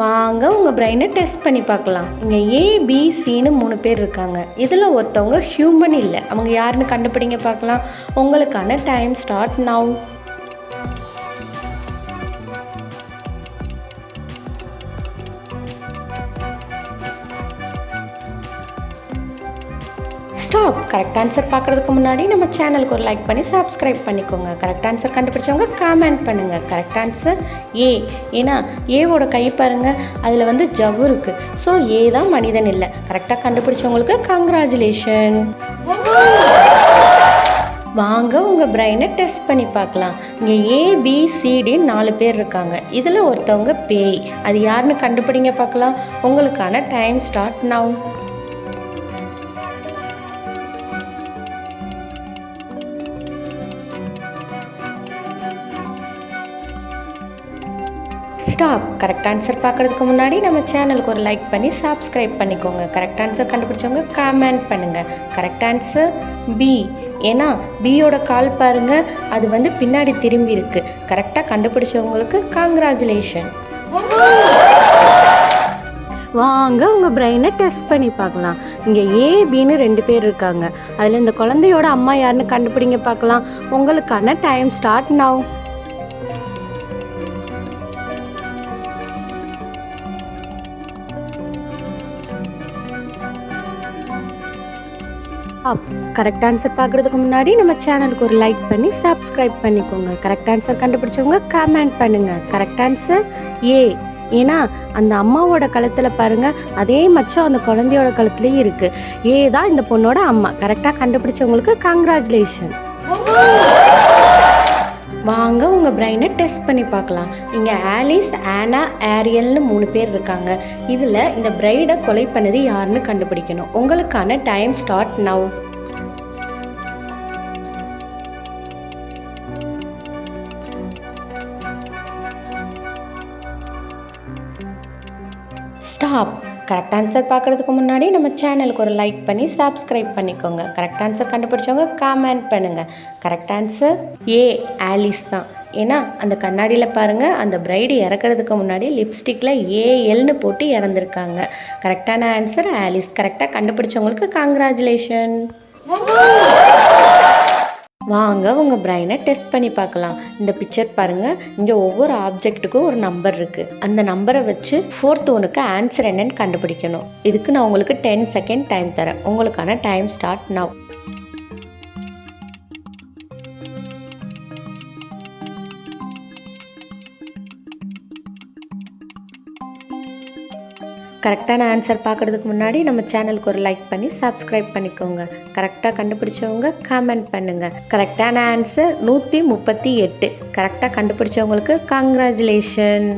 வாங்க உங்கள் பிரெயினை டெஸ்ட் பண்ணி பார்க்கலாம். இங்கே ஏபிசின்னு மூணு பேர் இருக்காங்க. இதில் ஒருத்தவங்க ஹியூமன் இல்லை. அவங்க யாருன்னு கண்டுபிடிங்க பார்க்கலாம். உங்களுக்கான time start now stop correct answer பார்க்குறதுக்கு முன்னாடி நம்ம சேனலுக்கு ஒரு லைக் பண்ணி சப்ஸ்கிரைப் பண்ணிக்கோங்க. கரெக்ட் ஆன்சர் கண்டுபிடிச்சவங்க காமெண்ட் பண்ணுங்கள் கரெக்ட் ஆன்சர் ஏ ஏன்னா ஏவோட கை பாருங்கள் அதில் வந்து ஜவ்வு இருக்குது ஸோ ஏ தான் மனிதன் இல்லை. கரெக்டாக கண்டுபிடிச்சவங்களுக்கு கங்க்ராச்சுலேஷன் வாங்க உங்கள் பிரெயினை டெஸ்ட் பண்ணி பார்க்கலாம். இங்கே ஏபிசிடின்னு நாலு பேர் இருக்காங்க. இதில் ஒருத்தவங்க பேய். அது யாருன்னு கண்டுபிடிங்க பார்க்கலாம். உங்களுக்கான time start now stop correct answer பார்க்குறதுக்கு முன்னாடி நம்ம சேனலுக்கு ஒரு லைக் பண்ணி சப்ஸ்கிரைப் பண்ணிக்கோங்க. கரெக்ட் ஆன்சர் கண்டுபிடிச்சவங்க கமெண்ட் பண்ணுங்கள் கரெக்ட் ஆன்சர் பி ஏன்னா பியோட கால் பாருங்க. அது வந்து பின்னாடி திரும்பி இருக்குது கரெக்டாக கண்டுபிடிச்சவங்களுக்கு காங்க்ராச்சுலேஷன் வாங்க உங்கள் பிரெயினை டெஸ்ட் பண்ணி பார்க்கலாம். இங்கே ஏபின்னு ரெண்டு பேர் இருக்காங்க. அதில் இந்த குழந்தையோட அம்மா யாருன்னு கண்டுபிடிங்க பார்க்கலாம். உங்களுக்கான time start up correct answer பார்க்குறதுக்கு முன்னாடி நம்ம சேனலுக்கு ஒரு லைக் பண்ணி சப்ஸ்கிரைப் பண்ணிக்கோங்க. கரெக்ட் ஆன்சர் கண்டுபிடிச்சவங்க கமெண்ட் பண்ணுங்க. கரெக்ட் ஆன்சர் ஏ ஏன்னா அந்த அம்மாவோட கழுத்தில் பாருங்கள் அதே மச்சம் அந்த குழந்தையோட கழுத்துலேயும் இருக்குது ஏ தான் இந்த பொண்ணோட அம்மா. கரெக்டாக கண்டுபிடிச்சவங்களுக்கு கங்க்ராச்சுலேஷன் வாங்க உங்கள் பிரெயினை டெஸ்ட் பண்ணி பார்க்கலாம். இங்கே ஆலிஸ் ஆனா ஏரியல்னு மூணு பேர் இருக்காங்க. இதில் இந்த பிரைடை கொலை பண்ணது யாருன்னு கண்டுபிடிக்கணும். உங்களுக்கான time start now stop correct answer பார்க்குறதுக்கு முன்னாடி நம்ம சேனலுக்கு ஒரு லைக் பண்ணி சப்ஸ்கிரைப் பண்ணிக்கோங்க. கரெக்ட் ஆன்சர் கண்டுபிடிச்சவங்க காமெண்ட் பண்ணுங்கள் கரெக்ட் ஆன்சர் ஏ ஆலிஸ் தான். ஏன்னா அந்த கண்ணாடியில் பாருங்கள் அந்த பிரைடு இறக்குறதுக்கு முன்னாடி லிப்ஸ்டிக்கில் ஏஎல்னு போட்டு இறந்துருக்காங்க. கரெக்டான ஆன்சர் ஆலிஸ் கரெக்டாக கண்டுபிடிச்சவங்களுக்கு காங்க்ராச்சுலேஷன் வாங்க உங்கள் பிரெயினை டெஸ்ட் பண்ணி பார்க்கலாம். இந்த பிக்சர் பாருங்கள் இங்கே ஒவ்வொரு ஆப்ஜெக்ட்டுக்கும் ஒரு நம்பர் இருக்குது அந்த நம்பரை வச்சு ஃபோர்த் ஒனுக்கு ஆன்சர் என்னன்னு கண்டுபிடிக்கணும். இதுக்கு நான் உங்களுக்கு டென் செகண்ட் டைம் தரேன். உங்களுக்கான டைம் ஸ்டார்ட் நவ் கரெக்டான ஆன்சர் பார்க்குறதுக்கு முன்னாடி நம்ம சேனலுக்கு ஒரு லைக் பண்ணி சப்ஸ்கிரைப் பண்ணிக்கோங்க. கரெக்டாக கண்டுபிடிச்சவங்க கமெண்ட் பண்ணுங்கள் கரெக்டான ஆன்சர் நூற்றி முப்பத்தி எட்டு. கரெக்டாக கண்டுபிடிச்சவங்களுக்கு கங்க்ராச்சுலேஷன்